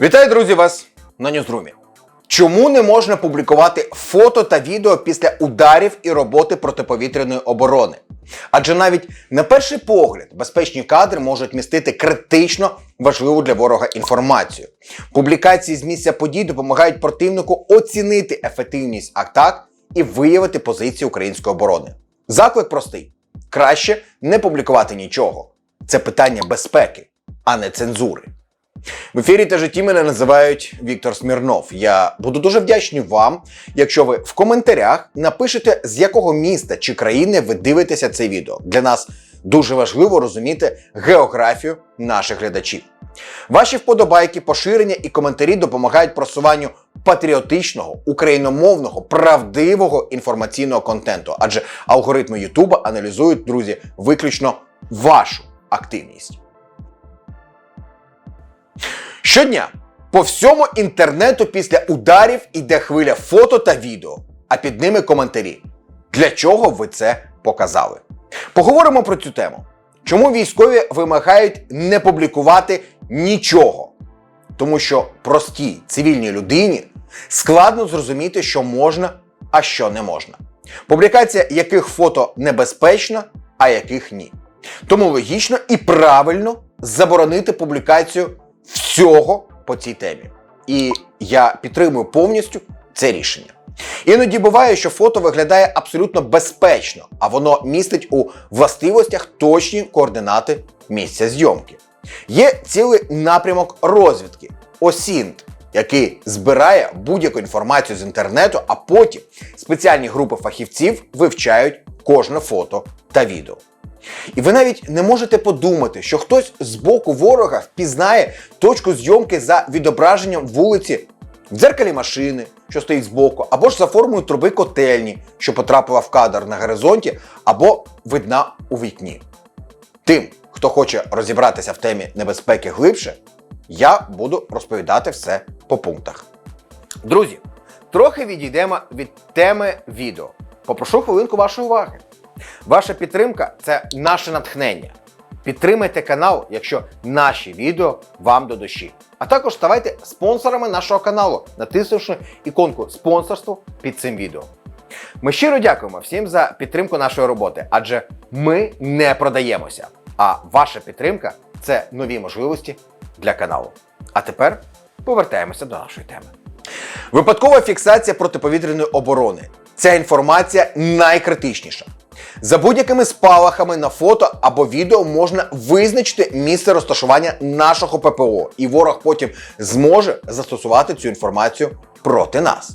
Вітаю, друзі, вас на Ньюзрумі. Чому не можна публікувати фото та відео після ударів і роботи протиповітряної оборони? Адже навіть на перший погляд безпечні кадри можуть містити критично важливу для ворога інформацію. Публікації з місця подій допомагають противнику оцінити ефективність атак і виявити позиції української оборони. Заклик простий: краще не публікувати нічого. Це питання безпеки, а не цензури. В ефірі та житті мене називають Віктор Смірнов. Я буду дуже вдячний вам, якщо ви в коментарях напишете, з якого міста чи країни ви дивитеся це відео. Для нас дуже важливо розуміти географію наших глядачів. Ваші вподобайки, поширення і коментарі допомагають просуванню патріотичного, україномовного, правдивого інформаційного контенту, адже алгоритми Ютуба аналізують, друзі, виключно вашу активність. Щодня по всьому інтернету після ударів іде хвиля фото та відео, а під ними коментарі. Для чого ви це показали? Поговоримо про цю тему. Чому військові вимагають не публікувати нічого? Тому що простій цивільній людині складно зрозуміти, що можна, а що не можна. Публікація яких фото небезпечна, а яких ні. Тому логічно і правильно заборонити публікацію всього по цій темі. І я підтримую повністю це рішення. Іноді буває, що фото виглядає абсолютно безпечно, а воно містить у властивостях точні координати місця зйомки. Є цілий напрямок розвідки ОСІНТ, який збирає будь-яку інформацію з інтернету, а потім спеціальні групи фахівців вивчають кожне фото та відео. І ви навіть не можете подумати, що хтось з боку ворога впізнає точку зйомки за відображенням вулиці в дзеркалі машини, що стоїть збоку, або ж за формою труби котельні, що потрапила в кадр на горизонті, або видна у вікні. Тим, хто хоче розібратися в темі небезпеки глибше, я буду розповідати все по пунктах. Друзі, трохи відійдемо від теми відео. Попрошу хвилинку вашої уваги. Ваша підтримка це наше натхнення. Підтримайте канал, якщо наші відео вам до душі. А також ставайте спонсорами нашого каналу, натиснувши іконку спонсорство під цим відео. Ми щиро дякуємо всім за підтримку нашої роботи, адже ми не продаємося. А ваша підтримка це нові можливості для каналу. А тепер повертаємося до нашої теми. Випадкова фіксація протиповітряної оборони. Ця інформація найкритичніша. За будь-якими спалахами на фото або відео можна визначити місце розташування нашого ППО, і ворог потім зможе застосувати цю інформацію проти нас.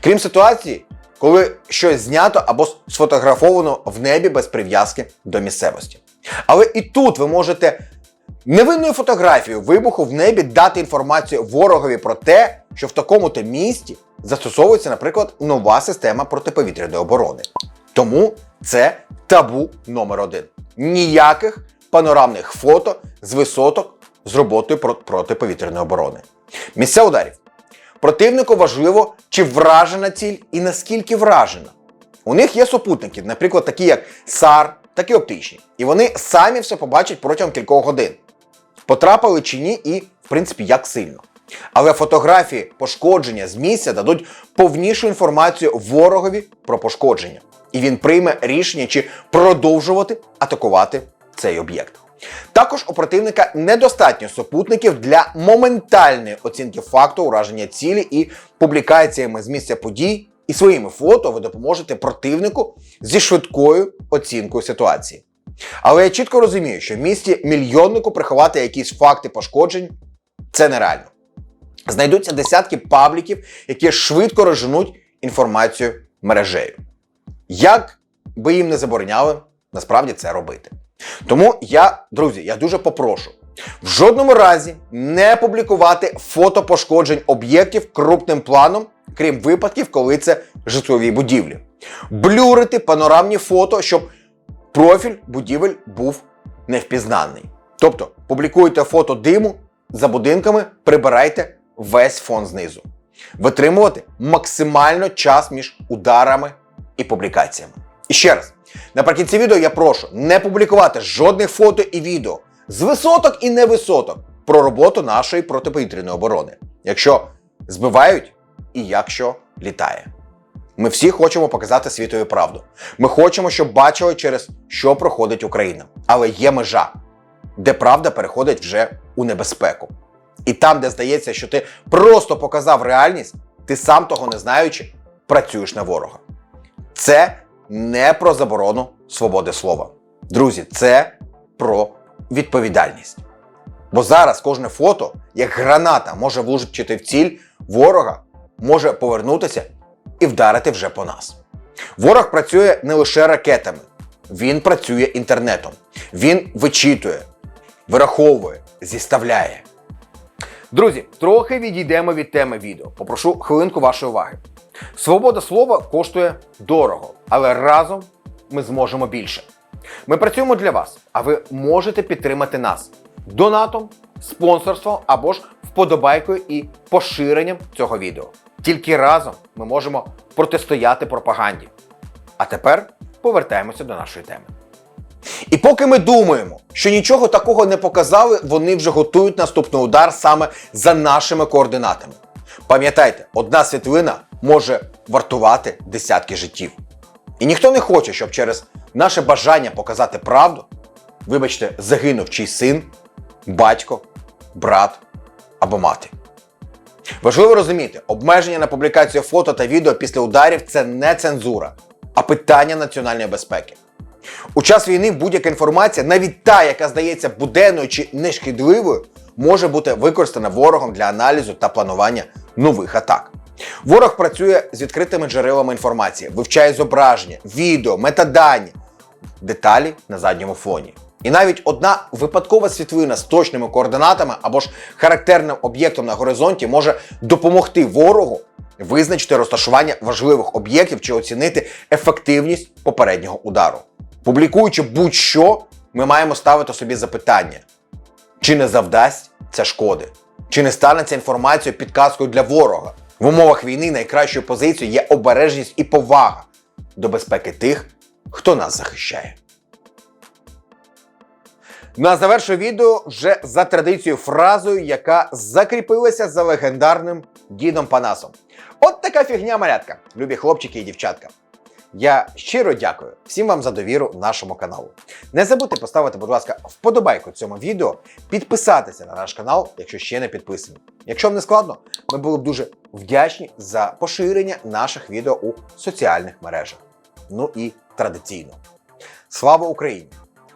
Крім ситуації, коли щось знято або сфотографовано в небі без прив'язки до місцевості. Але і тут ви можете невинною фотографією вибуху в небі дати інформацію ворогові про те, що в такому-то місті застосовується, наприклад, нова система протиповітряної оборони. Тому це табу номер один. Ніяких панорамних фото з висоток з роботою протиповітряної оборони. Місця ударів. Противнику важливо, чи вражена ціль і наскільки вражена. У них є супутники, наприклад, такі як САР, так і оптичні. І вони самі все побачать протягом кількох годин. Потрапили чи ні, і, в принципі, як сильно. Але фотографії пошкодження з місця дадуть повнішу інформацію ворогові про пошкодження. І він прийме рішення, чи продовжувати атакувати цей об'єкт. Також у противника недостатньо супутників для моментальної оцінки факту ураження цілі і публікаціями з місця подій і своїми фото ви допоможете противнику зі швидкою оцінкою ситуації. Але я чітко розумію, що в місті мільйоннику приховати якісь факти пошкоджень це нереально. Знайдуться десятки пабліків, які швидко розженуть інформацію мережею. Як би їм не забороняли насправді це робити. Тому я, друзі, я дуже попрошу в жодному разі не публікувати фото пошкоджень об'єктів крупним планом, крім випадків, коли це житлові будівлі. Блюрити панорамні фото, щоб профіль будівель був невпізнаний. Тобто публікуйте фото диму за будинками, прибирайте весь фон знизу. Витримувати максимально час між ударами і публікаціями. І ще раз, наприкінці відео я прошу не публікувати жодних фото і відео з висоток і невисоток, про роботу нашої протиповітряної оборони, якщо збивають і якщо літає. Ми всі хочемо показати світові правду. Ми хочемо, щоб бачили, через що проходить Україна. Але є межа, де правда переходить вже у небезпеку. І там, де здається, що ти просто показав реальність, ти сам того не знаючи, працюєш на ворога. Це не про заборону свободи слова. Друзі, це про відповідальність. Бо зараз кожне фото, як граната, може влучити в ціль ворога, може повернутися і вдарити вже по нас. Ворог працює не лише ракетами, він працює інтернетом. Він вичитує, вираховує, зіставляє. Друзі, трохи відійдемо від теми відео. Попрошу хвилинку вашої уваги. Свобода слова коштує дорого, але разом ми зможемо більше. Ми працюємо для вас, а ви можете підтримати нас донатом, спонсорством або ж вподобайкою і поширенням цього відео. Тільки разом ми можемо протистояти пропаганді. А тепер повертаємося до нашої теми. І поки ми думаємо, що нічого такого не показали, вони вже готують наступний удар саме за нашими координатами. Пам'ятайте, одна світлина може вартувати десятки життів. І ніхто не хоче, щоб через наше бажання показати правду, вибачте, загинув чий син, батько, брат або мати. Важливо розуміти, обмеження на публікацію фото та відео після ударів це не цензура, а питання національної безпеки. У час війни будь-яка інформація, навіть та, яка здається буденною чи нешкідливою, може бути використана ворогом для аналізу та планування нових атак. Ворог працює з відкритими джерелами інформації, вивчає зображення, відео, метадані, деталі на задньому фоні. І навіть одна випадкова світлина з точними координатами або ж характерним об'єктом на горизонті може допомогти ворогу визначити розташування важливих об'єктів чи оцінити ефективність попереднього удару. Публікуючи будь-що, ми маємо ставити собі запитання: чи не завдасть це шкоди? Чи не станеться інформацією підказкою для ворога? В умовах війни найкращою позицією є обережність і повага до безпеки тих, хто нас захищає. Ну а завершу відео вже за традицією фразою, яка закріпилася за легендарним дідом Панасом. От така фігня малятка, любі хлопчики і дівчатка. Я щиро дякую всім вам за довіру нашому каналу. Не забудьте поставити, будь ласка, вподобайку цьому відео, підписатися на наш канал, якщо ще не підписані. Якщо вам не складно, ми були б дуже вдячні за поширення наших відео у соціальних мережах. Ну і традиційно. Слава Україні!